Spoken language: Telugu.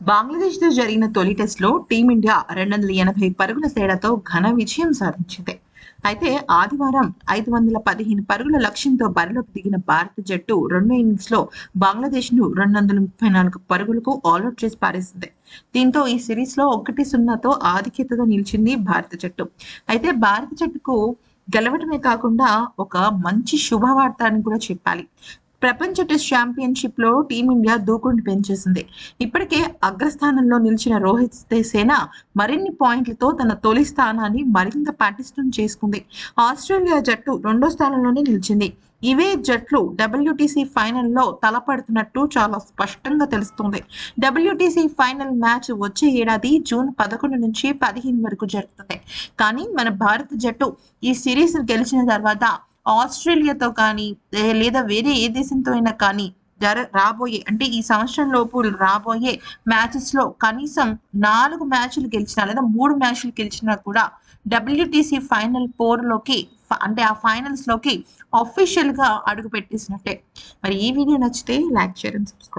బంగ్లాదేశ్తో జరిగిన తొలి టెస్టులో టీమిండియా రెండు వందల ఎనభై పరుగుల తేడాతో ఘన విజయం సాధించింది. అయితే ఆదివారం ఐదు వందల పదిహేను పరుగుల లక్ష్యంతో బరిలోకి దిగిన భారత జట్టు రెండో ఇన్నింగ్స్లో బంగ్లాదేశ్ను రెండు వందల ముప్పై నాలుగు పరుగులకు ఆల్అౌట్ చేసి పారేసింది. దీంతో ఈ సిరీస్లో ఒకటి సున్నాతో ఆధిక్యతగా నిలిచింది భారత జట్టు. అయితే భారత జట్టుకు గెలవటమే కాకుండా ఒక మంచి శుభవార్త అని కూడా చెప్పాలి. ప్రపంచ టెస్ట్ ఛాంపియన్షిప్లో టీమిండియా దూకుడిని పెంచేసింది. ఇప్పటికే అగ్రస్థానంలో నిలిచిన రోహిత్ సేన మరిన్ని పాయింట్లతో తన తొలి స్థానాన్ని మరింత పటిష్టం చేసుకుంది. ఆస్ట్రేలియా జట్టు రెండో స్థానంలోనే నిలిచింది. ఇవే జట్లు డబ్ల్యూటీసీ ఫైనల్లో తలపడుతున్నట్టు చాలా స్పష్టంగా తెలుస్తుంది. డబ్ల్యూటీసీ ఫైనల్ మ్యాచ్ వచ్చే ఏడాది జూన్ పదకొండు నుంచి పదిహేను వరకు జరుగుతుంది. కానీ మన భారత జట్టు ఈ సిరీస్ గెలిచిన తర్వాత ఆస్ట్రేలియాతో కానీ లేదా వేరే ఏ దేశంతో అయినా కానీ జర రాబోయే అంటే ఈ సంవత్సరం లోపు రాబోయే మ్యాచెస్లో కనీసం నాలుగు మ్యాచ్లు గెలిచినా లేదా మూడు మ్యాచ్లు గెలిచినా కూడా డబ్ల్యూటీసీ ఫైనల్ ఫోర్లోకి అంటే ఆ ఫైనల్స్లోకి అఫీషియల్గా అడుగు పెట్టేసినట్టే. మరి ఈ వీడియో నచ్చితే లైక్ చేయడం సబ్స్క్రైబ్.